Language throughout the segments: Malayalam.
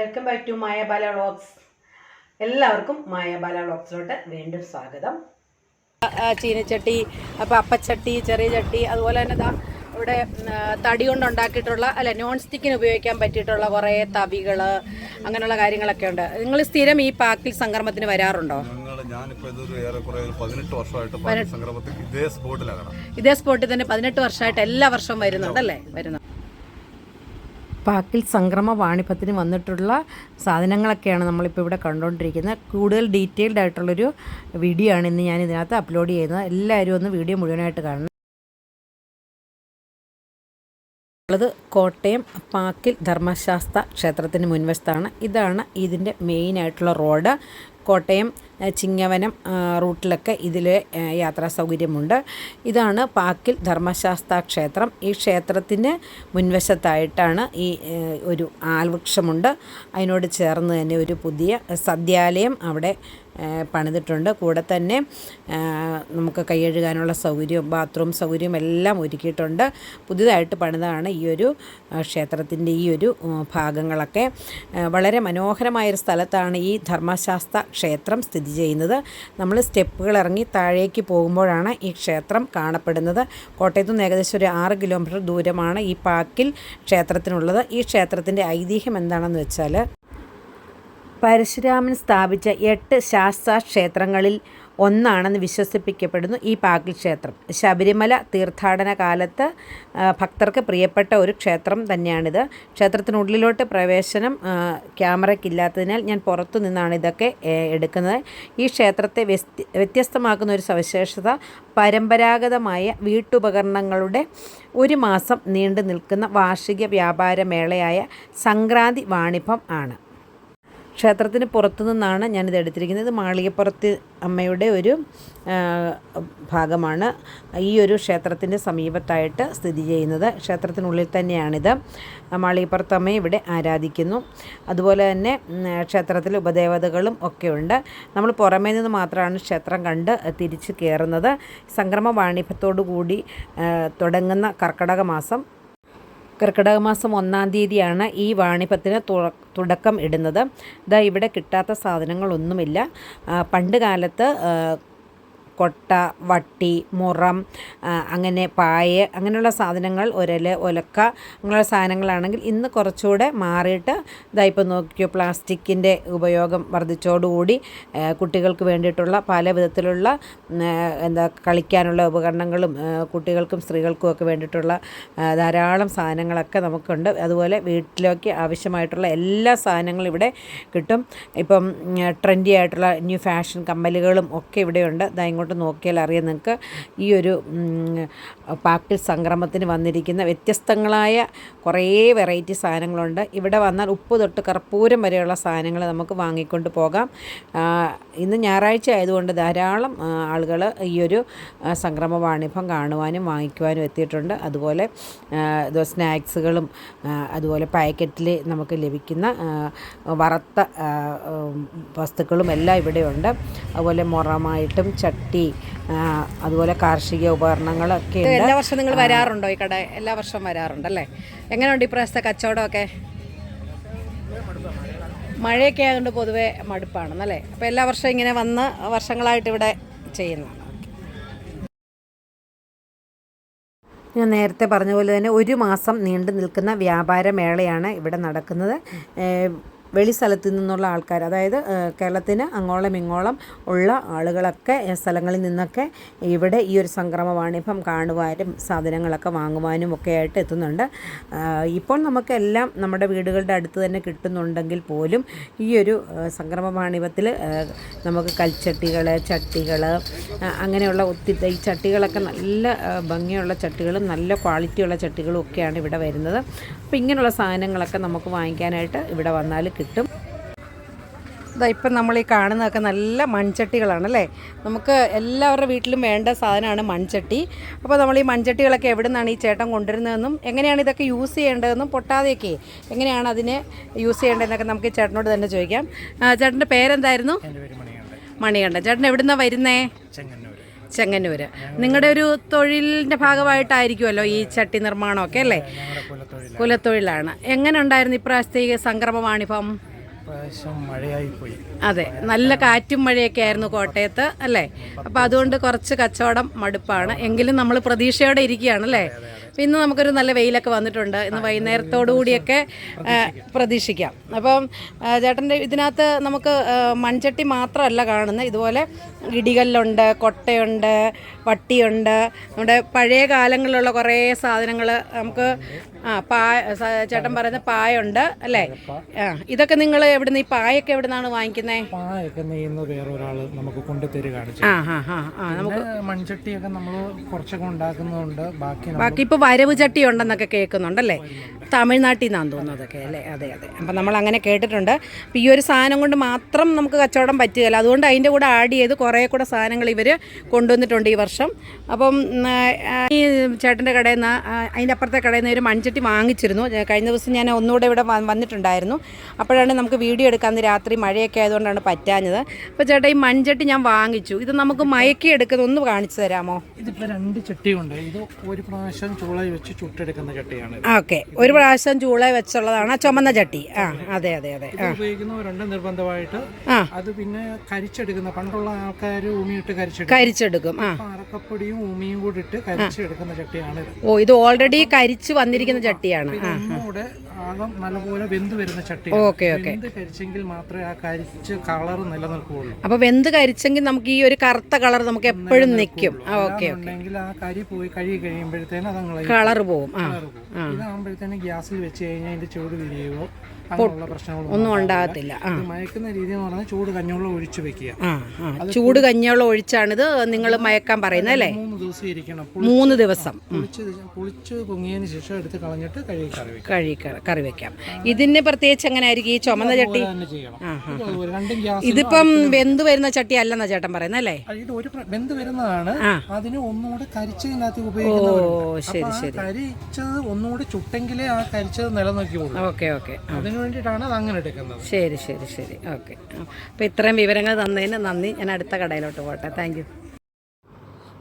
Welcome back to Mayabala vlogs. എല്ലാവർക്കും മായബാല വ്ളോഗ്സിലോട്ട് വീണ്ടും സ്വാഗതം. ചീനച്ചട്ടി അപ്പോൾ അപ്പച്ചട്ടി ചെറിയ ചട്ടി അതുപോലെ തന്നെ ഇതാ ഇവിടെ തടി കൊണ്ട് ഉണ്ടാക്കിയിട്ടുള്ള അല്ല നോൺ സ്റ്റിക്കിന് ഉപയോഗിക്കാൻ പറ്റിയിട്ടുള്ള കുറേ തവികൾ അങ്ങനെയുള്ള കാര്യങ്ങളൊക്കെ ഉണ്ട്. നിങ്ങൾ സ്ഥിരം ഈ പാക്കിൽ സംക്രമത്തിന് വരാറുണ്ടോ? പതിനെട്ട് വർഷമായിട്ട് ഇതേ സ്പോട്ടിൽ തന്നെ പതിനെട്ട് വർഷമായിട്ട് എല്ലാ വർഷവും വരുന്നുണ്ടല്ലേ വരുന്നു. പാക്കിൽ സംക്രമ വാണിഭത്തിന് വന്നിട്ടുള്ള സാധനങ്ങളൊക്കെയാണ് നമ്മളിപ്പോൾ ഇവിടെ കണ്ടുകൊണ്ടിരിക്കുന്നത് കൂടുതൽ ഡീറ്റെയിൽഡ് ആയിട്ടുള്ളൊരു വീഡിയോ ആണ് ഇന്ന് ഞാൻ ഇതിനകത്ത് അപ്ലോഡ് ചെയ്യുന്നത്. എല്ലാവരും ഒന്ന് വീഡിയോ മുഴുവനായിട്ട് കാണണം. ഉള്ളത് കോട്ടയം പാക്കിൽ ധർമ്മശാസ്ത്ര ക്ഷേത്രത്തിന് മുൻവശത്താണ്. ഇതാണ് ഇതിന്റെ മെയിനായിട്ടുള്ള റോഡ്. കോട്ടയം ചിങ്ങവനം റൂട്ടിലൊക്കെ ഇതിൽ യാത്രാ സൗകര്യമുണ്ട്. ഇതാണ് പാക്കിൽ ധർമ്മശാസ്ത്ര ക്ഷേത്രം. ഈ ക്ഷേത്രത്തിന് മുൻവശത്തായിട്ടാണ് ഈ ഒരു ആൽവൃക്ഷമുണ്ട് അതിനോട് ചേർന്ന് തന്നെ ഒരു പുതിയ സദ്യാലയം അവിടെ പണിതിട്ടുണ്ട്. കൂടെ തന്നെ നമുക്ക് കൈയെഴുകാനുള്ള സൗകര്യവും ബാത്റൂം സൗകര്യവും എല്ലാം ഒരുക്കിയിട്ടുണ്ട്. പുതിയതായിട്ട് പണിതാണ് ഈ ഒരു ക്ഷേത്രത്തിന്റെ ഈ ഒരു ഭാഗങ്ങളൊക്കെ. വളരെ മനോഹരമായൊരു സ്ഥലത്താണ് ഈ ധർമ്മശാസ്ത്ര ക്ഷേത്രം സ്ഥിതി ചെയ്യുന്നത്. നമ്മൾ സ്റ്റെപ്പുകൾ ഇറങ്ങി താഴേക്ക് പോകുമ്പോഴാണ് ഈ ക്ഷേത്രം കാണപ്പെടുന്നത്. കോട്ടയത്തു നിന്ന് ഏകദേശം ഒരു ആറ് കിലോമീറ്റർ ദൂരമാണ് ഈ പാക്കിൽ ക്ഷേത്രത്തിനുള്ളത്. ഈ ക്ഷേത്രത്തിന്റെ ഐതിഹ്യം എന്താണെന്ന് വെച്ചാൽ പരശുരാമൻ സ്ഥാപിച്ച എട്ട് ശാസ്ത്ര ക്ഷേത്രങ്ങളിൽ ഒന്നാണെന്ന് വിശ്വസിപ്പിക്കപ്പെടുന്നു ഈ പാകി ക്ഷേത്രം ശബരിമല തീർത്ഥാടന കാലത്ത് ഭക്തർക്ക് പ്രിയപ്പെട്ട ഒരു ക്ഷേത്രം തന്നെയാണിത്. ക്ഷേത്രത്തിനുള്ളിലോട്ട് പ്രവേശനം ക്യാമറയ്ക്കില്ലാത്തതിനാൽ ഞാൻ പുറത്തു നിന്നാണ് ഇതൊക്കെ എടുക്കുന്നത്. ഈ ക്ഷേത്രത്തെ വ്യത്യസ്തമാക്കുന്ന ഒരു സവിശേഷത പരമ്പരാഗതമായ വീട്ടുപകരണങ്ങളുടെ ഒരു മാസം നീണ്ടു നിൽക്കുന്ന വാർഷിക വ്യാപാര മേളയായ സംക്രാന്തി വാണിഭം ആണ്. ക്ഷേത്രത്തിന് പുറത്തു നിന്നാണ് ഞാനിത് എടുത്തിരിക്കുന്നത്. മാളികപ്പുറത്ത് അമ്മയുടെ ഒരു ഭാഗമാണ്. ഈ ഒരു ക്ഷേത്രത്തിന്റെ സമീപത്തായിട്ട് സ്ഥിതി ചെയ്യുന്നത്. ക്ഷേത്രത്തിനുള്ളിൽ തന്നെയാണിത്. മാളികപ്പുറത്ത് അമ്മയെ ഇവിടെ ആരാധിക്കുന്നു. അതുപോലെ തന്നെ ക്ഷേത്രത്തിൽ ഉപദേവതകളും ഒക്കെ ഉണ്ട് നമ്മൾ പുറമേ നിന്ന് മാത്രമാണ് ക്ഷേത്രം കണ്ട് തിരിച്ച് കയറുന്നത് സംക്രമ വാണിഭത്തോടു കൂടി തുടങ്ങുന്ന കർക്കടക മാസം കർക്കിടക മാസം ഒന്നാം തീയതിയാണ് ഈ വാണിഭത്തിന് തുടക്കം ഇടുന്നത്. ഇതാ ഇവിടെ കിട്ടാത്ത സാധനങ്ങളൊന്നുമില്ല. പണ്ട് കാലത്ത് കൊട്ട വട്ടി മുറം അങ്ങനെ പായ അങ്ങനെയുള്ള സാധനങ്ങൾ ഒരൽ ഒലക്ക അങ്ങനെയുള്ള സാധനങ്ങളാണെങ്കിൽ ഇന്ന് കുറച്ചുകൂടെ മാറിയിട്ട് ഇതായിപ്പോൾ നോക്കിയോ പ്ലാസ്റ്റിക്കിന്റെ ഉപയോഗം വർദ്ധിച്ചോടുകൂടി കുട്ടികൾക്ക് വേണ്ടിയിട്ടുള്ള പല വിധത്തിലുള്ള എന്താ കളിക്കാനുള്ള ഉപകരണങ്ങളും കുട്ടികൾക്കും സ്ത്രീകൾക്കും ഒക്കെ വേണ്ടിയിട്ടുള്ള ധാരാളം സാധനങ്ങളൊക്കെ നമുക്കുണ്ട്. അതുപോലെ വീട്ടിലേക്ക് ആവശ്യമായിട്ടുള്ള എല്ലാ സാധനങ്ങളും ഇവിടെ കിട്ടും. ഇപ്പം ട്രെൻഡി ആയിട്ടുള്ള ന്യൂ ഫാഷൻ കമ്മലുകളും ഒക്കെ ഇവിടെയുണ്ട്. ദാ ഇങ്ങോട്ട് നോക്കിയാൽ അറിയാം നിങ്ങൾക്ക് ഈ ഒരു പാപ്പിൾ സംക്രമത്തിന് വന്നിരിക്കുന്ന വ്യത്യസ്തങ്ങളായ കുറേ വെറൈറ്റി സാധനങ്ങളുണ്ട്. ഇവിടെ വന്നാൽ ഉപ്പ് തൊട്ട് കർപ്പൂരം വരെയുള്ള സാധനങ്ങൾ നമുക്ക് വാങ്ങിക്കൊണ്ട് പോകാം. ഇന്ന് ഞായറാഴ്ച ആയതുകൊണ്ട് ധാരാളം ആളുകൾ ഈ ഒരു സംക്രമ വാണിഭം കാണുവാനും വാങ്ങിക്കുവാനും എത്തിയിട്ടുണ്ട്. അതുപോലെ സ്നാക്സുകളും അതുപോലെ പാക്കറ്റിൽ നമുക്ക് ലഭിക്കുന്ന വറുത്ത വസ്തുക്കളും എല്ലാം ഇവിടെയുണ്ട്. അതുപോലെ മുറമായിട്ടും ചട്ടി ആ, അതുപോലെ കാർഷിക ഉപകരണങ്ങളൊക്കെ എല്ലാ വർഷവും നിങ്ങൾ വരാറുണ്ടോ ഈ കട? എല്ലാ വർഷവും വരാറുണ്ടല്ലേ എങ്ങനെയുണ്ട് ഇപ്രാവശ്യത്തെ കച്ചവടമൊക്കെ? മഴയൊക്കെ ആയതുകൊണ്ട് പൊതുവെ മടുപ്പാണെന്നല്ലേ? അപ്പോൾ എല്ലാ വർഷവും ഇങ്ങനെ വന്ന് വർഷങ്ങളായിട്ട് ഇവിടെ ചെയ്യുന്നതാണ്. ഞാൻ നേരത്തെ പറഞ്ഞ പോലെ തന്നെ ഒരു മാസം നീണ്ടു നിൽക്കുന്ന വ്യാപാര മേളയാണ് ഇവിടെ നടക്കുന്നത്. വെളി സ്ഥലത്ത് നിന്നുള്ള ആൾക്കാർ അതായത് കേരളത്തിന് അങ്ങോളം ഇങ്ങോളം ഉള്ള ആളുകളൊക്കെ സ്ഥലങ്ങളിൽ നിന്നൊക്കെ ഇവിടെ ഈ ഒരു സംക്രമ വാണിഭം കാണുവാനും സാധനങ്ങളൊക്കെ വാങ്ങുവാനും ഒക്കെ ആയിട്ട് എത്തുന്നുണ്ട്. ഇപ്പോൾ നമുക്കെല്ലാം നമ്മുടെ വീടുകളുടെ അടുത്ത് തന്നെ കിട്ടുന്നുണ്ടെങ്കിൽ പോലും ഈ ഒരു സംക്രമമാണിപത്തിൽ നമുക്ക് കൽച്ചട്ടികൾ ചട്ടികൾ അങ്ങനെയുള്ള ഒത്തിരി ഈ ചട്ടികളൊക്കെ നല്ല ഭംഗിയുള്ള ചട്ടികളും നല്ല ക്വാളിറ്റിയുള്ള ചട്ടികളും ഒക്കെയാണ് ഇവിടെ വരുന്നത്. അപ്പോൾ ഇങ്ങനെയുള്ള സാധനങ്ങളൊക്കെ നമുക്ക് വാങ്ങിക്കാനായിട്ട് ഇവിടെ വന്നാൽ കിട്ടും. ഇതാ ഇപ്പം നമ്മൾ ഈ കാണുന്നതൊക്കെ നല്ല മൺചട്ടികളാണ് അല്ലേ? നമുക്ക് എല്ലാവരുടെ വീട്ടിലും വേണ്ട സാധനമാണ് മൺചട്ടി. അപ്പോൾ നമ്മൾ ഈ മൺചട്ടികളൊക്കെ എവിടെ നിന്നാണ് ഈ ചേട്ടൻ കൊണ്ടുവരുന്നതെന്നും എങ്ങനെയാണ് ഇതൊക്കെ യൂസ് ചെയ്യേണ്ടതെന്നും പൊട്ടാതെയൊക്കെ എങ്ങനെയാണ് അതിനെ യൂസ് ചെയ്യേണ്ടതെന്നൊക്കെ നമുക്ക് ഈ ചേട്ടനോട് തന്നെ ചോദിക്കാം. ചേട്ടന്റെ പേരെന്തായിരുന്നു? മണികണ്ഠൻ. ചേട്ടൻ എവിടുന്നാണ് വരുന്നേ? ചെങ്ങന്നൂർ നിങ്ങളുടെ ഒരു തൊഴിലിന്റെ ഭാഗമായിട്ടായിരിക്കുമല്ലോ ഈ ചട്ടി നിർമ്മാണമൊക്കെ അല്ലേ? കുലത്തൊഴിലാണ്. എങ്ങനെ ഉണ്ടായിരുന്നു ഇപ്രാവശ്യത്തെ ഈ സംക്രമ വാണിഭം മഴയായി പോയി അതെ നല്ല കാറ്റും മഴയൊക്കെ ആയിരുന്നു കോട്ടയത്ത് അല്ലേ? അപ്പോൾ അതുകൊണ്ട് കുറച്ച് കച്ചവടം മടുപ്പാണ്. എങ്കിലും നമ്മൾ പ്രതീക്ഷയോടെ ഇരിക്കുകയാണ് അല്ലേ? അപ്പോൾ ഇന്ന് നമുക്കൊരു നല്ല വെയിലൊക്കെ വന്നിട്ടുണ്ട്. ഇന്ന് വൈകുന്നേരത്തോടു കൂടിയൊക്കെ പ്രതീക്ഷിക്കാം. അപ്പം ചേട്ടന്റെ ഇതിനകത്ത് നമുക്ക് മൺചട്ടി മാത്രമല്ല കാണുന്നത്. ഇതുപോലെ ഇടികല്ലുണ്ട് കൊട്ടയുണ്ട് വട്ടിയുണ്ട്. നമ്മുടെ പഴയ കാലങ്ങളിലുള്ള കുറേ സാധനങ്ങൾ നമുക്ക് ആ പായ ചേട്ടൻ പറയുന്ന പായുണ്ട് അല്ലേ? ആ ഇതൊക്കെ നിങ്ങൾ എവിടുന്ന് ഈ പായൊക്കെ എവിടെ നിന്നാണ് വാങ്ങിക്കുന്നത് പായൊക്കെ നെയ്യുന്ന വേറെ ഒരാൾ നമുക്ക് കൊണ്ടുതരികയാണ് ആ ആ ആ ആ നമുക്ക് മൺചട്ടിയൊക്കെ നമ്മൾ കുറച്ചൊക്കെ ഉണ്ടാക്കുന്നതുകൊണ്ട് ബാക്കി ബാക്കി ഇപ്പോൾ വരവ് ചട്ടി ഉണ്ടെന്നൊക്കെ കേൾക്കുന്നുണ്ടല്ലേ? തമിഴ്നാട്ടിൽ നിന്നാണ് തോന്നുന്നതൊക്കെ അല്ലേ? അതെ അതെ. അപ്പം നമ്മൾ അങ്ങനെ കേട്ടിട്ടുണ്ട്. അപ്പം ഈ ഒരു സാധനം കൊണ്ട് മാത്രം നമുക്ക് കച്ചവടം പറ്റുകയില്ല. അതുകൊണ്ട് അതിന്റെ കൂടെ ആഡ് ചെയ്ത് കുറേ കൂടെ സാധനങ്ങൾ ഇവർ കൊണ്ടുവന്നിട്ടുണ്ട് ഈ വർഷം. അപ്പം ഈ ചേട്ടന്റെ കടയിൽ നിന്ന് അതിന്റെ അപ്പുറത്തെ കടയിൽ നിന്ന് ഒരു മൺചട്ടി വാങ്ങിച്ചിരുന്നു. കഴിഞ്ഞ ദിവസം ഞാൻ ഒന്നുകൂടെ ഇവിടെ വന്നിട്ടുണ്ടായിരുന്നു. അപ്പോഴാണ് നമുക്ക് വീഡിയോ എടുക്കാൻ രാത്രി മഴയൊക്കെ ആയതുകൊണ്ടാണ് പറ്റാഞ്ഞത്. അപ്പോൾ ചേട്ടാ ഈ മൺചട്ടി ഞാൻ വാങ്ങിച്ചു. ഇത് നമുക്ക് മയക്കി എടുക്കുന്ന ഒന്ന് കാണിച്ചു തരാമോ? ഇതിപ്പോൾ രണ്ട് ചട്ടിയുണ്ട്. ഇത് ഒരു പ്രാവശ്യം ചൂളയിൽ വെച്ച് ചുട്ടെടുക്കുന്ന ചട്ടിയാണ്. ഓക്കെ. ഒരു പ്രാവശ്യം ചൂള വെച്ചുള്ളതാണ് ചുമന്ന ചട്ടി. ആ അതെ അതെ അതെ. ഉപയോഗിക്കുന്നവരുണ്ട് നിർബന്ധമായിട്ട് അത് പിന്നെ കരിച്ചെടുക്കുന്ന പണ്ടുള്ള ആൾക്കാർ ഉമിയിട്ട് കരിച്ചെടുക്കും. കരിച്ചെടുക്കും. ആ. അറക്കപ്പൊടിയും ഉമിയും കൂടി ഇട്ട് കരിച്ചെടുക്കുന്ന ചട്ടിയാണ് ഓ ഇത് ഓൾറെഡി കരിച്ച് വന്നിരിക്കുന്ന ചട്ടിയാണ്. ഒന്നുകൂടെ ആകം നല്ലപോലെ വെന്ത് വരുന്ന ചട്ടി ഓക്കെ ഓക്കെ. വെന്ത് കരിച്ചെങ്കിൽ മാത്രമേ ആ കരിച്ച് കളർ നിലനിൽക്കുകയുള്ളൂ. അപ്പൊ വെന്ത് കരിച്ചെങ്കിൽ നമുക്ക് ഈ ഒരു കറുത്ത കളർ നമുക്ക് എപ്പോഴും നിൽക്കും. ഓക്കെ ഉണ്ടെങ്കിൽ ആ കരി പോയി കഴുകി കഴിയുമ്പോഴത്തേനും അതങ്ങളെ കളർ പോകും ആ ഇതാകുമ്പോഴത്തേനും ഗ്യാസിൽ വെച്ച് കഴിഞ്ഞാൽ അതിന്റെ ചൂട് പ്രശ്നങ്ങളൊന്നും ഒന്നും ഉണ്ടാകത്തില്ല. മയക്കുന്ന രീതി എന്ന് പറഞ്ഞാൽ ചൂട് കഞ്ഞുള്ള ഒഴിച്ചു വെക്കുക. ചൂട് കഞ്ഞോളം ഒഴിച്ചാണിത് നിങ്ങൾ മയക്കാൻ പറയുന്നത് അല്ലേ? മൂന്ന് ദിവസം ഇരിക്കണം. മൂന്ന് ദിവസം. പുളിച്ച് പൊങ്ങിയതിന് ശേഷം എടുത്ത് കളഞ്ഞിട്ട് കഴുകി കറി വെക്കാം. ഇതിന് പ്രത്യേകിച്ച് എങ്ങനെ ആയിരിക്കും ഈ ചുമന്ന ചട്ടി? ഇതിപ്പം വെന്ത് വരുന്ന ചട്ടി അല്ലെന്നാ ചേട്ടൻ പറയുന്നത് അല്ലേ? ഇത് ഒരു വെന്ത് വരുന്നതാണ്. അതിന് ഒന്നുകൂടെ കരിച്ചതിനകത്ത് ഓ ഉപയോഗിക്കുന്നവരുണ്ട് ശരി ശരി. കരിച്ചത് ഒന്നുകൂടെ ചുട്ടെങ്കിലേ ആ കരിച്ചത് നിലനിൽക്കുള്ളൂ ഓക്കെ ഓക്കെ. അതിനു വേണ്ടിയിട്ടാണ് അത് അങ്ങനെ എടുക്കുന്നത്. ശരി ശരി ശരി. ഓക്കെ. അപ്പോൾ ഇത്രയും വിവരങ്ങൾ തന്നതിന് നന്ദി. ഞാൻ അടുത്ത കടയിലോട്ട് പോട്ടെ. താങ്ക് യു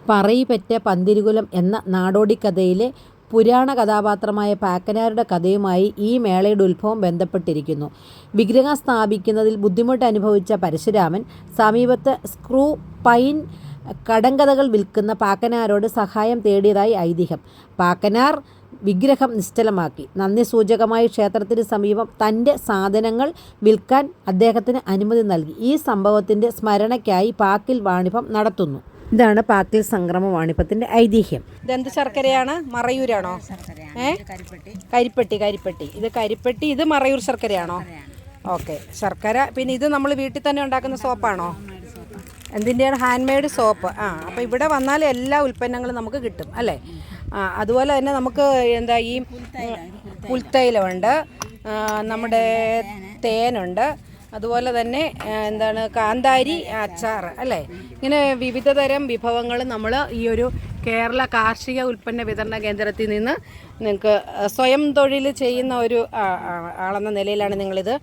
പറയിപ്പറ്റ പന്തിരുകുലം എന്ന നാടോടിക്കഥയിലെ പുരാണ കഥാപാത്രമായ പാക്കനാരുടെ കഥയുമായി ഈ മേളയുടെ ഉത്ഭവം ബന്ധപ്പെട്ടിരിക്കുന്നു. വിഗ്രഹം സ്ഥാപിക്കുന്നതിൽ ബുദ്ധിമുട്ട് അനുഭവിച്ച പരശുരാമൻ സമീപത്ത് സ്ക്രൂ പൈൻ കടങ്കഥകൾ വിൽക്കുന്ന പാക്കനാരോട് സഹായം തേടിയതായി ഐതിഹ്യം. പാക്കനാർ വിഗ്രഹം നിശ്ചലമാക്കി. നന്ദി സൂചകമായി ക്ഷേത്രത്തിന് സമീപം തന്റെ സാധനങ്ങൾ വിൽക്കാൻ അദ്ദേഹത്തിന് അനുമതി നൽകി. ഈ സംഭവത്തിന്റെ സ്മരണയ്ക്കായി പാക്കിൽ വാണിഭം നടത്തുന്നു. ഇതാണ് പാക്കിൽ സംക്രമ വാണിഭത്തിന്റെ ഐതിഹ്യം. ഇതെന്ത് ശർക്കരയാണ്? മറയൂരാണോ? ഏ? കരിപ്പെട്ടി കരിപ്പെട്ടി. ഇത് കരിപ്പെട്ടി ഇത് മറയൂർ ശർക്കരയാണോ? ഓക്കെ. ശർക്കര പിന്നെ ഇത് നമ്മൾ വീട്ടിൽ തന്നെ ഉണ്ടാക്കുന്ന സോപ്പാണോ? എന്തിന്റെയാണ്? Hand made soap. ആ അപ്പോൾ ഇവിടെ വന്നാൽ എല്ലാ ഉൽപ്പന്നങ്ങളും നമുക്ക് കിട്ടും അല്ലേ? അതുപോലെ തന്നെ നമുക്ക് എന്താ ഈ പുൽത്തൈലമുണ്ട്. നമ്മുടെ തേനുണ്ട്. അതുപോലെ തന്നെ എന്താണ് കാന്താരി അച്ചാർ അല്ലേ? ഇങ്ങനെ വിവിധ തരം വിഭവങ്ങൾ നമ്മൾ ഈ ഒരു കേരള കാർഷിക ഉൽപ്പന്ന വിതരണ കേന്ദ്രത്തിൽ നിന്ന് നിങ്ങൾക്ക് സ്വയം തൊഴിൽ ചെയ്യുന്ന ഒരു ആളെന്ന നിലയിലാണ് നിങ്ങളിത്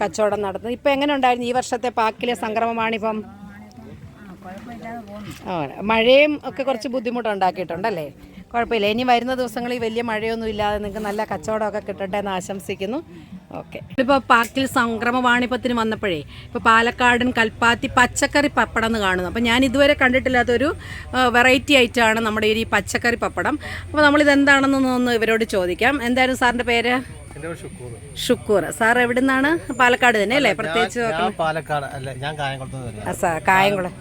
കച്ചവടം നടത്തുന്നത്. ഇപ്പം എങ്ങനെ ഉണ്ടായിരുന്നു? ഈ വർഷത്തെ പാക്കിലെ സംക്രമമാണിപ്പം? മഴയും ഒക്കെ കുറച്ച് ബുദ്ധിമുട്ടുണ്ടാക്കിയിട്ടുണ്ടല്ലേ കുഴപ്പമില്ല. ഇനി വരുന്ന ദിവസങ്ങളിൽ വലിയ മഴയൊന്നും ഇല്ലാതെ നിങ്ങൾക്ക് നല്ല കച്ചവടമൊക്കെ കിട്ടട്ടെ എന്ന് ആശംസിക്കുന്നു. ഓക്കെ. ഇപ്പോൾ പാക്കിൽ സംക്രമവാണിപ്പത്തിന് വന്നപ്പോഴേ ഇപ്പോൾ പാലക്കാടൻ കൽപ്പാത്തി പച്ചക്കറി പപ്പടം എന്ന് കാണുന്നു. അപ്പോൾ ഞാൻ ഇതുവരെ കണ്ടിട്ടില്ലാത്തൊരു വെറൈറ്റി ആയിട്ടാണ് നമ്മുടെ ഈ പച്ചക്കറി പപ്പടം. അപ്പോൾ നമ്മളിത് എന്താണെന്ന് ഒന്ന് ഇവരോട് ചോദിക്കാം. എന്തായാലും സാറിന്റെ പേര്? ഷുക്കൂർ. സാർ എവിടെ നിന്നാണ് പാലക്കാട് തന്നെ അല്ലേ? പ്രത്യേകിച്ച് പാലക്കാട് അല്ല ഞാൻ കായംകുളത്ത് കായംകുളം.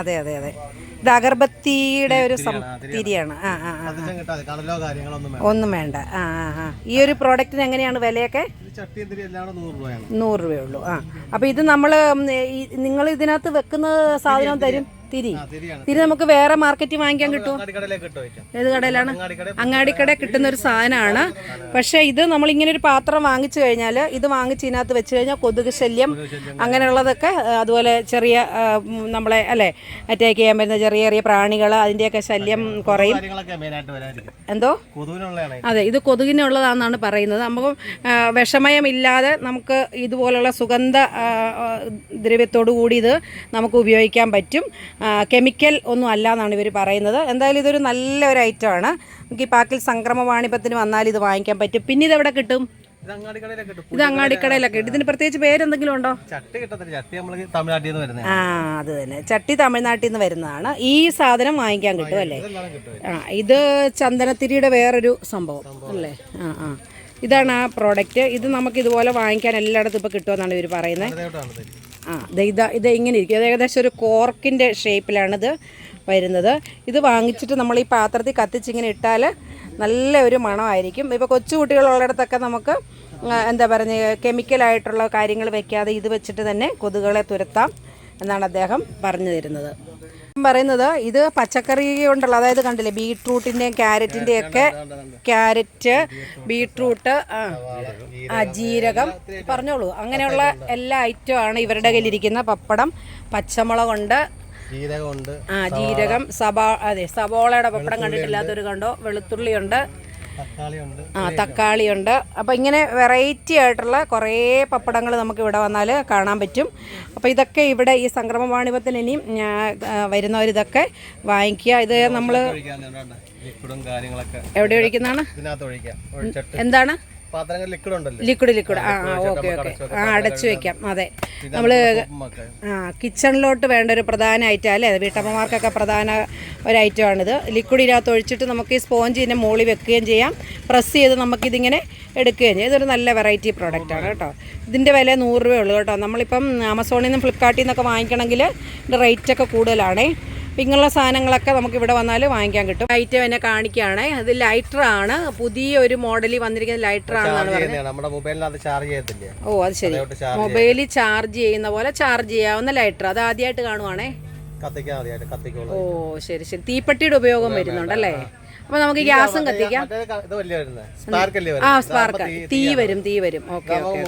അതെ അതെ അതെ. ഇത് അഗർബത്തിയുടെ ഒരു തിരിയാണ് ആ ആ ഒന്നും വേണ്ട. ആ ആ ആ. ഈ ഒരു പ്രോഡക്റ്റിന് എങ്ങനെയാണ് വിലയൊക്കെ? നൂറ് രൂപയുള്ളൂ ആ. അപ്പോൾ ഇത് നമ്മൾ നിങ്ങൾ ഇതിനകത്ത് വെക്കുന്ന സാധനം തരും? തിരി. തിരി നമുക്ക് വേറെ മാർക്കറ്റിൽ വാങ്ങിക്കാൻ കിട്ടും ഏത് കടയിലാണ്? അങ്ങാടിക്കട കിട്ടുന്ന ഒരു സാധനമാണ്. പക്ഷേ ഇത് നമ്മൾ ഇങ്ങനെ ഒരു പാത്രം വാങ്ങിച്ചു കഴിഞ്ഞാൽ ഇത് വാങ്ങിച്ച് ഇതിനകത്ത് വെച്ച് കഴിഞ്ഞാൽ കൊതുക് ശല്യം അങ്ങനെയുള്ളതൊക്കെ അതുപോലെ ചെറിയ നമ്മളെ അല്ലേ അറ്റാക്ക് ചെയ്യാൻ പറ്റുന്ന ചെറിയ ചെറിയ പ്രാണികൾ അതിന്റെയൊക്കെ ശല്യം കുറയും. എന്തോ? അതെ ഇത് കൊതുകിനുള്ളതാണെന്നാണ് പറയുന്നത്. നമുക്ക് വിഷമയമില്ലാതെ നമുക്ക് ഇതുപോലുള്ള സുഗന്ധ ദ്രവ്യത്തോടു കൂടി ഇത് നമുക്ക് ഉപയോഗിക്കാൻ പറ്റും. കെമിക്കൽ ഒന്നും അല്ല എന്നാണ് ഇവർ പറയുന്നത്. എന്തായാലും ഇതൊരു നല്ല ഒരു ആണ്. നമുക്ക് ഈ പാക്കിൽ സംക്രമ വന്നാൽ ഇത് വാങ്ങിക്കാൻ പറ്റും. പിന്നെ ഇത് എവിടെ കിട്ടും? ഇത് അങ്ങാടിക്കടയിലൊക്കെ കിട്ടും. ഇതിന് പ്രത്യേകിച്ച് പേരെന്തെങ്കിലും ഉണ്ടോ? ചട്ടി കിട്ടത്തില്ല. ചട്ടി നമ്മൾ തമിഴ്നാട്ടിൽ നിന്ന് വരുന്നത് ആ അത് തന്നെ. ചട്ടി തമിഴ്നാട്ടിൽ നിന്ന് വരുന്നതാണ്. ഈ സാധനം വാങ്ങിക്കാൻ കിട്ടും അല്ലേ? ആ ഇത് ചന്ദനത്തിരിയുടെ വേറൊരു സംഭവം അല്ലേ? ആ ആ. ഇതാണ് ആ പ്രോഡക്റ്റ് ഇത് നമുക്ക് ഇതുപോലെ വാങ്ങിക്കാൻ എല്ലായിടത്തും ഇപ്പോൾ കിട്ടുമെന്നാണ് ഇവർ പറയുന്നത് ആ ഇത് ഇതാ ഇങ്ങനെ ഇരിക്കും. ഏകദേശം ഒരു കോർക്കിന്റെ ഷേപ്പിലാണിത് വരുന്നത്. ഇത് വാങ്ങിച്ചിട്ട് നമ്മൾ ഈ പാത്രത്തിൽ കത്തിച്ചിങ്ങനെ ഇട്ടാൽ നല്ല ഒരു മണമായിരിക്കും. ഇപ്പോൾ കൊച്ചു കുട്ടികളുള്ളിടത്തൊക്കെ നമുക്ക് എന്താ പറയുക കെമിക്കലായിട്ടുള്ള കാര്യങ്ങൾ വെക്കാതെ ഇത് വെച്ചിട്ട് തന്നെ കൊതുകുകളെ തുരത്താം എന്നാണ് അദ്ദേഹം പറഞ്ഞു തരുന്നത്. പറയുന്നത് ഇത് പച്ചക്കറി കൊണ്ടുള്ള അതായത് കണ്ടില്ലേ ബീട്രൂട്ടിന്റെയും ക്യാരറ്റിന്റെയും ഒക്കെ ക്യാരറ്റ് ബീട്രൂട്ട് ആ, ജീരകം പറഞ്ഞോളൂ. അങ്ങനെയുള്ള എല്ലാ ഐറ്റവും ആണ് ഇവരുടെ കയ്യിലിരിക്കുന്ന പപ്പടം പച്ചമുളകുണ്ട്. ജീരകമുണ്ട് ആ ജീരകം സബാ അതെ സബോളയുടെ പപ്പടം കണ്ടിട്ടില്ലാത്തൊരു കണ്ടോ? വെളുത്തുള്ളിയുണ്ട്. ആ തക്കാളിയുണ്ട്. അപ്പോൾ ഇങ്ങനെ വെറൈറ്റി ആയിട്ടുള്ള കുറേ പപ്പടങ്ങൾ നമുക്ക് ഇവിടെ വന്നാൽ കാണാൻ പറ്റും. അപ്പോൾ ഇതൊക്കെ ഇവിടെ ഈ സംക്രമ വാണിഭത്തിന് ഇനിയും വരുന്നവർ ഇതൊക്കെ വാങ്ങിക്കുക. ഇത് നമ്മൾ എവിടെ ഒഴിക്കുന്നതാണ്? എന്താണ്? ലിക്വിഡ് ലിക്വിഡ് ആ ഓക്കെ ഓക്കെ. ആ അടച്ചു വെക്കാം. അതെ. നമ്മൾ ആ കിച്ചണിലോട്ട് വേണ്ട ഒരു പ്രധാന ഐറ്റം അല്ലേ? വീട്ടമ്മമാർക്കൊക്കെ പ്രധാന ഒരു ഐറ്റമാണിത് ലിക്വിഡ് ഇതിനകത്ത് ഒഴിച്ചിട്ട് നമുക്ക് ഈ സ്പോഞ്ച് ഇതിനെ മോളി വെക്കുകയും ചെയ്യാം. പ്രസ് ചെയ്ത് നമുക്കിതിങ്ങനെ എടുക്കുകയും ചെയ്യാം. ഇതൊരു നല്ല വെറൈറ്റി പ്രോഡക്റ്റ് ആണ് കേട്ടോ. ഇതിന്റെ വില നൂറ് രൂപയുള്ളൂ കേട്ടോ. നമ്മളിപ്പം ആമസോണിൽ നിന്നും ഫ്ലിപ്കാർട്ടിൽ നിന്നൊക്കെ വാങ്ങിക്കണമെങ്കിൽ ഇതിന്റെ റേറ്റൊക്കെ കൂടുതലാണേ. ഇങ്ങനെയുള്ള സാധനങ്ങളൊക്കെ നമുക്ക് ഇവിടെ വന്നാൽ വാങ്ങിക്കാൻ കിട്ടും. ഐറ്റം എന്നെ കാണിക്കുകയാണ്. അത് ലൈറ്റർ ആണ്. പുതിയ ഒരു മോഡലിൽ വന്നിരിക്കുന്ന ലൈറ്റർ ആണെന്നാണ് ചാർജ് പറയുന്നത് ഓ അത് ശരി. മൊബൈലിൽ ചാർജ് ചെയ്യുന്ന പോലെ ചാർജ് ചെയ്യാവുന്ന ലൈറ്റർ അത് ആദ്യമായിട്ട് കാണുവാണേ. ഓ ശരി ശരി. തീപ്പെട്ടിയുടെ ഉപയോഗം വരുന്നുണ്ടല്ലേ അപ്പൊ നമുക്ക് ഗ്യാസും കത്തിക്കാം. ആ സ്പാർക്ക് തീ വരും തീ വരും. ഓക്കെ ചാർജ്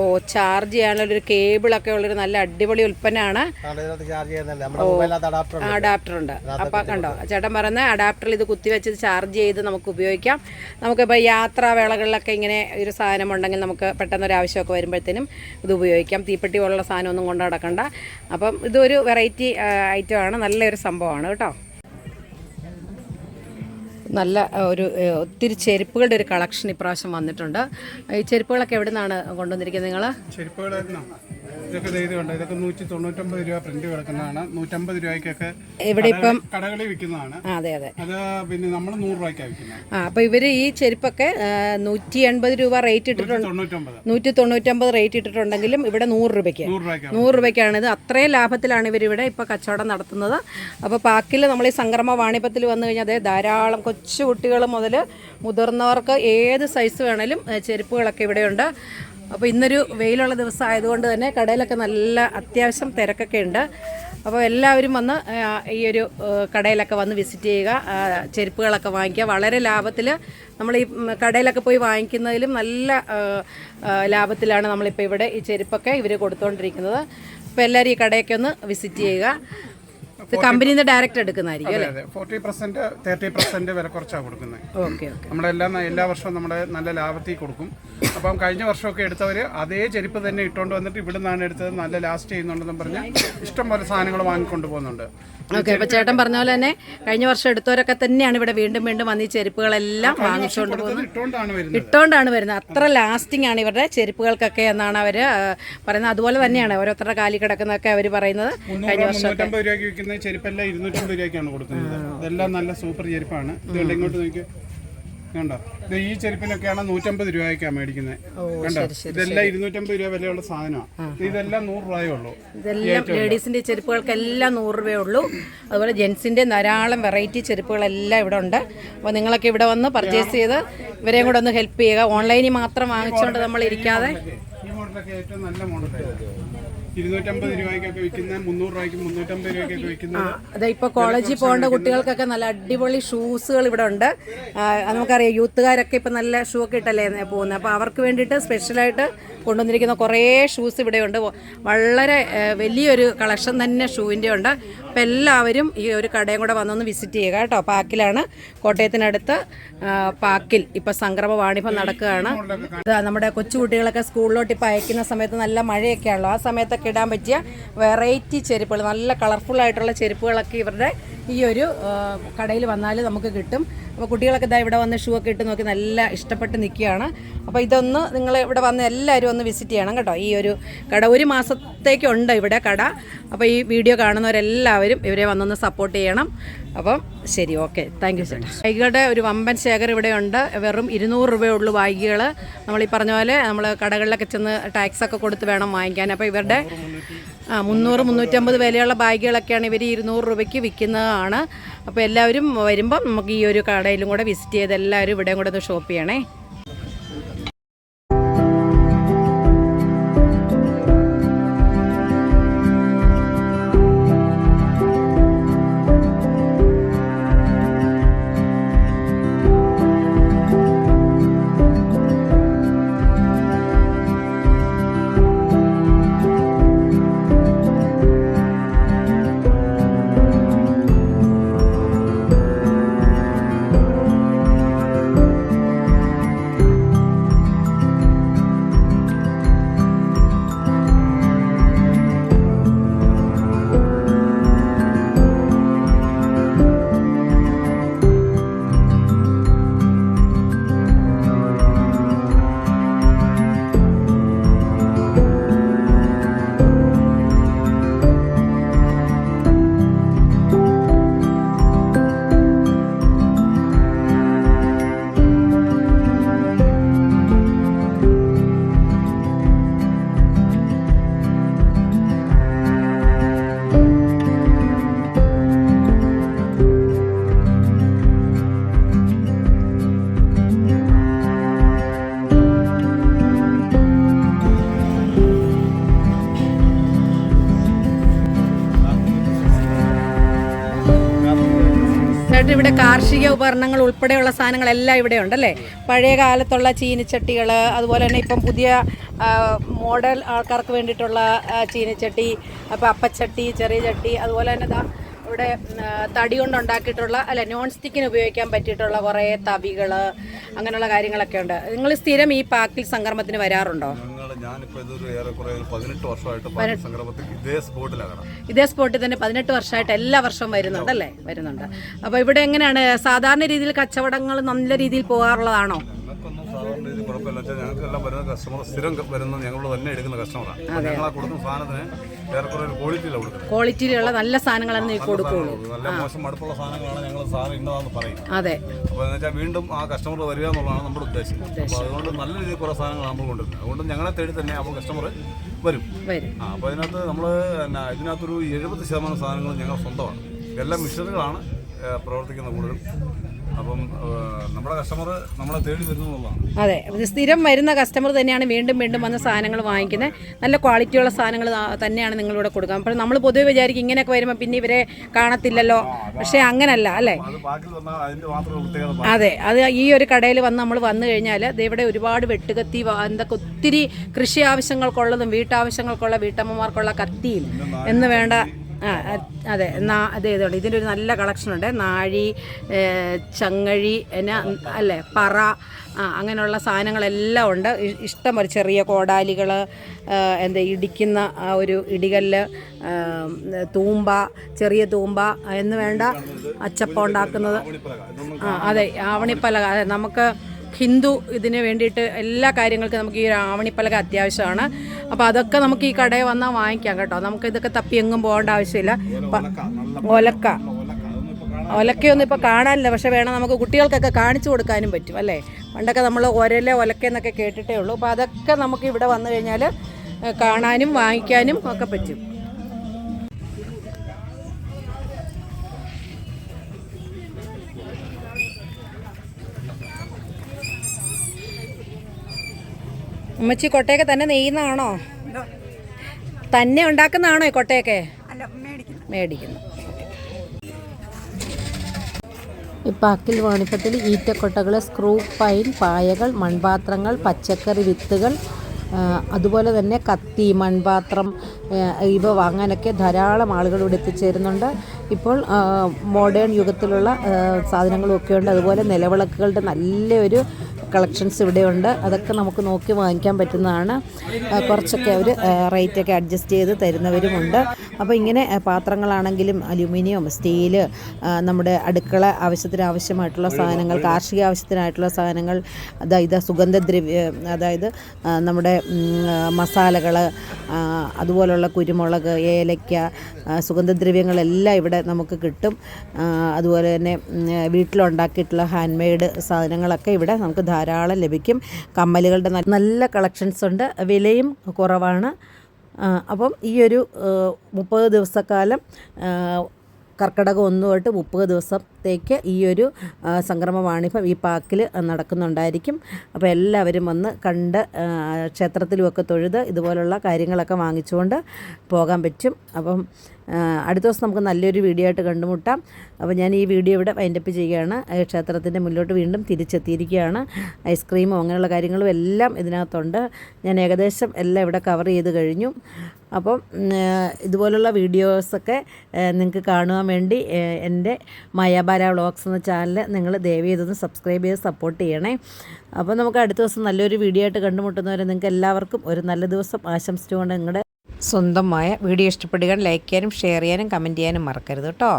ഓ ചാർജ് ചെയ്യാനുള്ള ഒരു കേബിളൊക്കെ ഉള്ളൊരു നല്ല അടിപൊളി ഉൽപ്പന്നമാണ്. അഡാപ്റ്റർ ഉണ്ട്. അപ്പൊ കണ്ടോ ചേട്ടൻ പറയുന്ന അഡാപ്റ്ററിൽ ഇത് കുത്തി വെച്ച് ചാർജ് ചെയ്ത് നമുക്ക് ഉപയോഗിക്കാം. നമുക്കിപ്പോൾ യാത്രാവേളകളിലൊക്കെ ഇങ്ങനെ ഒരു സാധനം ഉണ്ടെങ്കിൽ നമുക്ക് പെട്ടെന്ന് ഒരു ആവശ്യമൊക്കെ വരുമ്പോഴത്തേനും ഇത് ഉപയോഗിക്കാം. തീപ്പെട്ടി പോലുള്ള സാധനം ഒന്നും കൊണ്ട് നടക്കണ്ട. അപ്പം ഇതൊരു വെറൈറ്റി ഐറ്റം ആണ് നല്ലൊരു സംഭവമാണ് കേട്ടോ. നല്ല ഒരു ഒത്തിരി ചെരുപ്പുകളുടെ ഒരു കളക്ഷൻ ഇപ്രാവശ്യം വന്നിട്ടുണ്ട്. ഈ ചെരുപ്പുകളൊക്കെ എവിടെ നിന്നാണ് കൊണ്ടുവന്നിരിക്കുന്നത് നിങ്ങൾ ഇതൊക്കെ ചെയ്ത് കണ്ടോ? ഇതൊക്കെ നൂറ്റി തൊണ്ണൂറ്റൊമ്പത് രൂപ പ്രിന്റ് കിടക്കുന്നതാണ്. നൂറ്റമ്പത് രൂപയ്ക്കൊക്കെ ഇവിടെ ഇപ്പം? കടകളിൽ വിൽക്കുന്നതാണ്. അതെ അതെ. അത് പിന്നെ നമ്മൾ നൂറ് രൂപയ്ക്കാണ് വിൽക്കുന്നത്. ആ അപ്പോൾ ഇവർ ഈ ചെരുപ്പൊക്കെ നൂറ്റി എൺപത് രൂപ റേറ്റ് ഇട്ടിട്ടുണ്ട്. തൊണ്ണൂറ്റൊമ്പത്. നൂറ്റി തൊണ്ണൂറ്റമ്പത് റേറ്റ് ഇട്ടിട്ടുണ്ടെങ്കിലും ഇവിടെ നൂറ് രൂപയ്ക്ക്. നൂറ് രൂപയ്ക്കാണ് നൂറ് രൂപയ്ക്കാണ് ഇത്. അത്രയും ലാഭത്തിലാണ് ഇവരിവിടെ ഇപ്പോൾ കച്ചവടം നടത്തുന്നത്. അപ്പോൾ പാക്കിൽ നമ്മൾ ഈ സംക്രമ വാണിപ്പത്തിൽ വന്നു കഴിഞ്ഞാൽ അതേ ധാരാളം കൊച്ചു കുട്ടികൾ മുതൽ മുതിർന്നവർക്ക് ഏത് സൈസ് വേണേലും ചെരുപ്പുകളൊക്കെ ഇവിടെയുണ്ട്. അപ്പോൾ ഇന്നൊരു വെയിലുള്ള ദിവസം ആയതുകൊണ്ട് തന്നെ കടയിലൊക്കെ നല്ല അത്യാവശ്യം തിരക്കൊക്കെ ഉണ്ട്. അപ്പോൾ എല്ലാവരും വന്ന് ഈ ഒരു കടയിലൊക്കെ വന്ന് വിസിറ്റ് ചെയ്യുക ചെരുപ്പുകളൊക്കെ വാങ്ങിക്കുക. വളരെ ലാഭത്തിൽ നമ്മൾ ഈ കടയിലൊക്കെ പോയി വാങ്ങിക്കുന്നതിലും നല്ല ലാഭത്തിലാണ് നമ്മളിപ്പോൾ ഇവിടെ ഈ ചെരുപ്പൊക്കെ ഇവർ കൊടുത്തുകൊണ്ടിരിക്കുന്നത് അപ്പോൾ എല്ലാവരും ഈ കടയൊക്കെ ഒന്ന് വിസിറ്റ് ചെയ്യുക. ഇത് കമ്പനിയിൽ നിന്ന് ഡയറക്റ്റ് എടുക്കുന്നതായിരിക്കും അല്ലേ? ഫോർട്ടി പെർസെന്റ് തേർട്ടി പെർസെന്റ് വില കുറച്ചാണ് കൊടുക്കുന്നത് ഓക്കെ ഓക്കെ നമ്മളെല്ലാം എല്ലാ വർഷവും നമ്മുടെ നല്ല ലാഭത്തിൽ കൊടുക്കും. അപ്പം കഴിഞ്ഞ വർഷമൊക്കെ എടുത്തവര് അതേ ചെരുപ്പ് തന്നെ ഇട്ടുകൊണ്ട് വന്നിട്ട് ഇവിടെ നിന്നാണ് എടുത്തത് നല്ല ലാസ്റ്റ് ചെയ്യുന്നുണ്ടെന്നും പറഞ്ഞ് ഇഷ്ടം പോലെ സാധനങ്ങൾ വാങ്ങിക്കൊണ്ട് പോകുന്നുണ്ട്. ഓക്കെ അപ്പോൾ ചേട്ടൻ പറഞ്ഞ പോലെ തന്നെ കഴിഞ്ഞ വർഷം എടുത്തവരൊക്കെ തന്നെയാണ് ഇവിടെ വീണ്ടും വീണ്ടും വന്ന് ഈ ചെരുപ്പുകളെല്ലാം വാങ്ങിച്ചുകൊണ്ട് പോകുന്നത്. ഇട്ടോണ്ടാണ് വരുന്നത്. അത്ര ലാസ്റ്റിംഗ് ആണ് ഇവരുടെ ചെരുപ്പുകൾക്കൊക്കെ എന്നാണ് അവർ പറയുന്നത്. അതുപോലെ തന്നെയാണ് ഓരോരുത്തരുടെ കാലി കിടക്കുന്നതൊക്കെ അവർ പറയുന്നത് കഴിഞ്ഞ വർഷം ചെരുപ്പെല്ലാം ഇരുന്നൂറ്റമ്പത് രൂപയ്ക്കാണ് കൊടുക്കുന്നത്. ഇതെല്ലാം നല്ല സൂപ്പർ ചെരുപ്പാണ്. ഇതുകൊണ്ട് ഇങ്ങോട്ട് നോക്കി കണ്ടോ? ഇത് ഈ ചെരുപ്പിനൊക്കെയാണ് നൂറ്റമ്പത് രൂപയ്ക്കാണ് മേടിക്കുന്നത്. കണ്ടോ? ഇതെല്ലാം ഇരുന്നൂറ്റമ്പത് രൂപ വിലയുള്ള സാധനമാണ് ഇതെല്ലാം നൂറ് രൂപയേ ഉള്ളൂ. ഇതെല്ലാം ലേഡീസിന്റെ ചെരുപ്പുകൾക്കെല്ലാം നൂറ് രൂപയേ ഉള്ളൂ. അതുപോലെ ജെൻസിന്റെ ധാരാളം വെറൈറ്റി ചെരുപ്പുകളെല്ലാം ഇവിടെ ഉണ്ട്. അപ്പോൾ നിങ്ങളൊക്കെ ഇവിടെ വന്ന് പർച്ചേസ് ചെയ്ത് ഇവരെയും കൂടെ ഒന്ന് ഹെൽപ്പ് ചെയ്യുക. ഓൺലൈനിൽ മാത്രം വാങ്ങിച്ചുകൊണ്ട് നമ്മൾ ഇരിക്കാതെ ഈ മോഡലൊക്കെ ഏറ്റവും നല്ല മോഡലാണ് ഇരുന്നൂറ്റമ്പത് രൂപയ്ക്കൊക്കെ വിൽക്കുന്ന മുന്നൂറ് രൂപയ്ക്ക് മുന്നൂറ്റമ്പത് രൂപയ്ക്കൊക്കെ വിൽക്കുന്ന അതെ ഇപ്പൊ കോളേജിൽ പോകേണ്ട കുട്ടികൾക്കൊക്കെ നല്ല അടിപൊളി ഷൂസുകൾ ഇവിടെ ഉണ്ട് നമുക്കറിയാം യൂത്തുകാരൊക്കെ ഇപ്പൊ നല്ല ഷൂ ഒക്കെ ഇട്ടല്ലേ പോകുന്നത് അപ്പൊ അവർക്ക് വേണ്ടിയിട്ട് സ്പെഷ്യലായിട്ട് കൊണ്ടുവന്നിരിക്കുന്ന കുറേ ഷൂസ് ഇവിടെയുണ്ട് വളരെ വലിയൊരു കളക്ഷൻ തന്നെ ഷൂവിന്റെ ഉണ്ട്. അപ്പോൾ എല്ലാവരും ഈ ഒരു കടയും കൂടെ വന്നൊന്ന് വിസിറ്റ് ചെയ്യുക കേട്ടോ. പാക്കിലാണ്. കോട്ടയത്തിനടുത്ത് പാക്കിൽ ഇപ്പോൾ സംക്രമ വാണിഭം നടക്കുകയാണ്. നമ്മുടെ കൊച്ചുകുട്ടികളൊക്കെ സ്കൂളിലോട്ട് ഇപ്പോൾ അയക്കുന്ന സമയത്ത് നല്ല മഴയൊക്കെ ആണല്ലോ. ആ സമയത്തൊക്കെ ഇടാൻ പറ്റിയ വെറൈറ്റി ചെരുപ്പുകൾ നല്ല കളർഫുൾ ആയിട്ടുള്ള ചെരുപ്പുകളൊക്കെ ഇവരുടെ ഈ ഒരു കടയിൽ വന്നാൽ നമുക്ക് കിട്ടും. അപ്പോൾ കുട്ടികളൊക്കെ ഇതാ ഇവിടെ വന്ന് ഷൂ ഒക്കെ ഇട്ട് നോക്കി നല്ല ഇഷ്ടപ്പെട്ട് നിൽക്കുകയാണ്. അപ്പോൾ ഇതൊന്ന് നിങ്ങൾ ഇവിടെ വന്ന് എല്ലാവരും ഒന്ന് വിസിറ്റ് ചെയ്യണം കേട്ടോ. ഈ ഒരു കട ഒരു മാസത്തേക്കുണ്ട് ഇവിടെ കട. അപ്പോൾ ഈ വീഡിയോ കാണുന്നവരെല്ലാവരും ഇവരെ വന്നൊന്ന് സപ്പോർട്ട് ചെയ്യണം. അപ്പം ശരി ഓക്കെ താങ്ക് യു ചേട്ടാ വൈകിയുടെ ഒരു വമ്പൻ ശേഖരം ഇവിടെയുണ്ട്. വെറും ഇരുന്നൂറ് രൂപയുള്ളൂ വൈകികൾ നമ്മൾ ഈ പറഞ്ഞ പോലെ നമ്മൾ കടകളിലൊക്കെ ചെന്ന് ടാക്സ് ഒക്കെ കൊടുത്ത് വേണം വാങ്ങിക്കാൻ. അപ്പോൾ ഇവരുടെ ആ മുന്നൂറ് മുന്നൂറ്റമ്പത് വിലയുള്ള ബാഗുകളൊക്കെയാണ് ഇവർ ഇരുന്നൂറ് രൂപയ്ക്ക് വിൽക്കുന്നതാണ്. അപ്പോൾ എല്ലാവരും വരുമ്പം നമുക്ക് ഈ ഒരു കടയിലും കൂടെ വിസിറ്റ് ചെയ്ത് എല്ലാവരും ഇവിടെയും കൂടെ ഒന്ന് ഷോപ്പ് ചെയ്യണേ. ചേട്ടൻ ഇവിടെ കാർഷിക ഉപകരണങ്ങൾ ഉൾപ്പെടെയുള്ള സാധനങ്ങളെല്ലാം ഇവിടെ ഉണ്ട് അല്ലേ? പഴയ കാലത്തുള്ള ചീനിച്ചട്ടികൾ അതുപോലെ തന്നെ ഇപ്പം പുതിയ മോഡൽ ആൾക്കാർക്ക് വേണ്ടിയിട്ടുള്ള ചീനിച്ചട്ടി അപ്പം അപ്പച്ചട്ടി ചെറിയ ചട്ടി അതുപോലെ തന്നെ ഇതാ ഇവിടെ തടി കൊണ്ടുണ്ടാക്കിയിട്ടുള്ള അല്ല നോൺ സ്റ്റിക്കിന് ഉപയോഗിക്കാൻ പറ്റിയിട്ടുള്ള കുറേ തവികൾ അങ്ങനെയുള്ള കാര്യങ്ങളൊക്കെ ഉണ്ട്. നിങ്ങൾ സ്ഥിരം ഈ പാക്കിൽ സംക്രമത്തിന് വരാറുണ്ടോ? ഞാനിപ്പോൾ ഇതൊരു ഏറെക്കുറെ ഒരു പതിനെട്ട് വർഷമായിട്ട് പാർട്ടി സംക്രമത്തിൽ ഇതേ സ്പോട്ടിലാണ് ഇതേ സ്പോട്ടിൽ തന്നെ പതിനെട്ട് വർഷമായിട്ട് എല്ലാ വർഷവും വരുന്നുണ്ടല്ലേ വരുന്നുണ്ട്. അപ്പോൾ ഇവിടെ എങ്ങനെയാണ് സാധാരണ രീതിയിൽ കച്ചവടങ്ങൾ നല്ല രീതിയിൽ പോകാറുള്ളതാണോ? ഞങ്ങൾക്കൊന്നും ഇത് രീതി കുഴപ്പമില്ല. വെച്ചാൽ ഞങ്ങൾക്കെല്ലാം വരുന്ന കസ്റ്റമർ സ്ഥിരം വരുന്ന ഞങ്ങൾ തന്നെ എടുക്കുന്ന കസ്റ്റമറാണ് ഞങ്ങൾ കൊടുക്കുന്ന സാധനത്തിന് ഏറെക്കുറെ ക്വാളിറ്റിയിലാണ് കൊടുക്കുന്നത്. ക്വാളിറ്റിയിലുള്ള നല്ല സാധനങ്ങളാണ് കൊടുക്കുള്ളൂ. നല്ല മോശം മടുപ്പുള്ള സാധനങ്ങളാണ് ഞങ്ങൾ സാധനം ഇന്നതാന്ന് പറയും അതെ. അപ്പോൾ എന്ന് വെച്ചാൽ വീണ്ടും ആ കസ്റ്റമർ വരിക എന്നുള്ളതാണ് നമ്മുടെ ഉദ്ദേശം. അപ്പോൾ അതുകൊണ്ട് നല്ല രീതിയിൽ കുറേ സാധനങ്ങൾ നമ്മൾ കൊണ്ടുവരുന്നത്. അതുകൊണ്ട് ഞങ്ങളെ തേടി തന്നെ അപ്പോൾ കസ്റ്റമർ വരും. ആ അപ്പോൾ അതിനകത്ത് നമ്മൾ ഇതിനകത്തൊരു എഴുപത് ശതമാനം സാധനങ്ങൾ ഞങ്ങൾ സ്വന്തമാണ്. എല്ലാം മിഷനുകളാണ് പ്രവർത്തിക്കുന്ന കൂടുതലും. അപ്പം നമ്മുടെ കസ്റ്റമർ നമ്മളെ തേടി വരുന്നു അതെ സ്ഥിരം വരുന്ന കസ്റ്റമർ തന്നെയാണ് വീണ്ടും വീണ്ടും വന്ന സാധനങ്ങൾ വാങ്ങിക്കുന്നത്. നല്ല ക്വാളിറ്റിയുള്ള സാധനങ്ങൾ തന്നെയാണ് നിങ്ങളിവിടെ കൊടുക്കുക അപ്പോൾ നമ്മൾ പൊതുവെ വിചാരിക്കും ഇങ്ങനെയൊക്കെ വരുമ്പോൾ പിന്നെ ഇവരെ കാണത്തില്ലല്ലോ. പക്ഷേ അങ്ങനല്ല അല്ലേ? അത് അതെ ഈ ഒരു കടയിൽ വന്ന് നമ്മൾ വന്നു കഴിഞ്ഞാൽ ഇവിടെ ഒരുപാട് വെട്ടുകത്തി എന്തൊക്കെ ഒത്തിരി കൃഷി ആവശ്യങ്ങൾക്കുള്ളതും വീട്ടാവശ്യങ്ങൾക്കുള്ള വീട്ടമ്മമാർക്കുള്ള കത്തിയും എന്ന് വേണ്ട അതെ നാ അതെ ഇതുണ്ട് ഇതിന്റെ ഒരു നല്ല കളക്ഷൻ ഉണ്ട്. നാഴി ചങ്ങഴി എന്നാ അല്ലേ പറ അങ്ങനെയുള്ള സാധനങ്ങളെല്ലാം ഉണ്ട്. ഇഷ്ടം ഒരു ചെറിയ കോടാലികൾ എന്താ ഇടിക്കുന്ന ആ ഒരു ഇടികല്ല് തൂമ്പ ചെറിയ തൂമ്പ എന്ന് വേണ്ട അച്ചപ്പം ഉണ്ടാക്കുന്നത്. അതെ ആവണിപ്പലക. അതെ നമുക്ക് ഹിന്ദു ഇതിന് വേണ്ടിയിട്ട് എല്ലാ കാര്യങ്ങൾക്കും നമുക്ക് ഈ ആവണിപ്പലക അത്യാവശ്യമാണ്. അപ്പോൾ അതൊക്കെ നമുക്ക് ഈ കടയിൽ വന്നാൽ വാങ്ങിക്കാം കേട്ടോ. നമുക്ക് ഇതൊക്കെ തപ്പി എങ്ങും പോകേണ്ട ആവശ്യമില്ല. ഒലക്ക ഒലക്കയൊന്നും ഇപ്പോൾ കാണാനില്ല. പക്ഷേ വേണം നമുക്ക് കുട്ടികൾക്കൊക്കെ കാണിച്ചു കൊടുക്കാനും പറ്റും അല്ലേ? പണ്ടൊക്കെ നമ്മൾ ഒരലെ ഒലക്കെന്നൊക്കെ കേട്ടിട്ടേ ഉള്ളൂ. അപ്പോൾ അതൊക്കെ നമുക്ക് ഇവിടെ വന്നു കഴിഞ്ഞാൽ കാണാനും വാങ്ങിക്കാനും ഒക്കെ പറ്റും. ഉമ്മച്ചി കൊട്ടയൊക്കെ തന്നെ നെയ്യുന്നതാണോ? തന്നെ ഉണ്ടാക്കുന്നതാണോ ഈ കൊട്ടയൊക്കെ? മേടിക്കുന്നു. ഇപ്പം അക്കിൽ വാണിപ്പത്തിൽ ഈറ്റക്കൊട്ടകൾ സ്ക്രൂ പൈൻ പായകൾ മൺപാത്രങ്ങൾ പച്ചക്കറി വിത്തുകൾ അതുപോലെ തന്നെ കത്തി മൺപാത്രം ഇവ വാങ്ങാനൊക്കെ ധാരാളം ആളുകൾ ഇവിടെ എത്തിച്ചേരുന്നുണ്ട്. ഇപ്പോൾ മോഡേൺ യുഗത്തിലുള്ള സാധനങ്ങളും ഒക്കെ ഉണ്ട്. അതുപോലെ നിലവിളക്കുകളുടെ നല്ലൊരു കളക്ഷൻസ് ഇവിടെയുണ്ട്. അതൊക്കെ നമുക്ക് നോക്കി വാങ്ങിക്കാൻ പറ്റുന്നതാണ്. കുറച്ചൊക്കെ അവർ റേറ്റൊക്കെ അഡ്ജസ്റ്റ് ചെയ്ത് തരുന്നവരുമുണ്ട്. അപ്പോൾ ഇങ്ങനെ പാത്രങ്ങളാണെങ്കിലും അലുമിനിയം സ്റ്റീൽ നമ്മുടെ അടുക്കള ആവശ്യത്തിന് ആവശ്യമായിട്ടുള്ള സാധനങ്ങൾ കാർഷിക ആവശ്യത്തിനായിട്ടുള്ള സാധനങ്ങൾ അതായത് സുഗന്ധദ്രവ്യ അതായത് നമ്മുടെ മസാലകൾ അതുപോലുള്ള കുരുമുളക് ഏലയ്ക്ക സുഗന്ധദ്രവ്യങ്ങളെല്ലാം ഇവിടെ നമുക്ക് കിട്ടും. അതുപോലെ തന്നെ വീട്ടിലുണ്ടാക്കിയിട്ടുള്ള ഹാൻഡ് മെയ്ഡ് സാധനങ്ങളൊക്കെ ഇവിടെ നമുക്ക് ധാരാളം ലഭിക്കും. കമ്മലുകളുടെ നല്ല- കളക്ഷൻസ് ഉണ്ട്. വിലയും കുറവാണ്. അപ്പം ഈ ഒരു മുപ്പത് ദിവസക്കാലം കർക്കിടകം ഒന്ന് തൊട്ട് മുപ്പത് ദിവസത്തേക്ക് ഈ ഒരു സംക്രമമാണിപ്പം ഈ പാക്കിൽ നടക്കുന്നുണ്ടായിരിക്കും. അപ്പോൾ എല്ലാവരും വന്ന് കണ്ട് ക്ഷേത്രത്തിലുമൊക്കെ തൊഴുത് ഇതുപോലുള്ള കാര്യങ്ങളൊക്കെ വാങ്ങിച്ചുകൊണ്ട് പോകാൻ പറ്റും. അപ്പം അടുത്ത ദിവസം നമുക്ക് നല്ലൊരു വീഡിയോ ആയിട്ട് കണ്ടുമുട്ടാം. അപ്പോൾ ഞാൻ ഈ വീഡിയോ ഇവിടെ വൈൻഡപ്പ് ചെയ്യുകയാണ്. ക്ഷേത്രത്തിന്റെ മുന്നോട്ട് വീണ്ടും തിരിച്ചെത്തിയിരിക്കുകയാണ്. ഐസ്ക്രീമും അങ്ങനെയുള്ള കാര്യങ്ങളും എല്ലാം ഇതിനകത്തുണ്ട്. ഞാൻ ഏകദേശം എല്ലാം ഇവിടെ കവർ ചെയ്ത് കഴിഞ്ഞു. അപ്പം ഇതുപോലുള്ള വീഡിയോസൊക്കെ നിങ്ങൾക്ക് കാണുവാൻ വേണ്ടി എന്റെ എന്റെ മയാബാര വ്ളോഗ്സ് എന്ന ചാനൽ നിങ്ങൾ ദയവ് ചെയ്തൊന്ന് സബ്സ്ക്രൈബ് ചെയ്ത് സപ്പോർട്ട് ചെയ്യണേ. അപ്പോൾ നമുക്ക് അടുത്ത ദിവസം നല്ലൊരു വീഡിയോ ആയിട്ട് കണ്ടുമുട്ടുന്നവരെ നിങ്ങൾക്ക് എല്ലാവർക്കും ഒരു നല്ല ദിവസം ആശംസിച്ചുകൊണ്ട് നിങ്ങളുടെ സ്വന്തമായ വീഡിയോ ഇഷ്ടപ്പെടുക ലൈക്ക് ചെയ്യാനും ഷെയർ ചെയ്യാനും കമന്റ് ചെയ്യാനും മറക്കരുത് കേട്ടോ.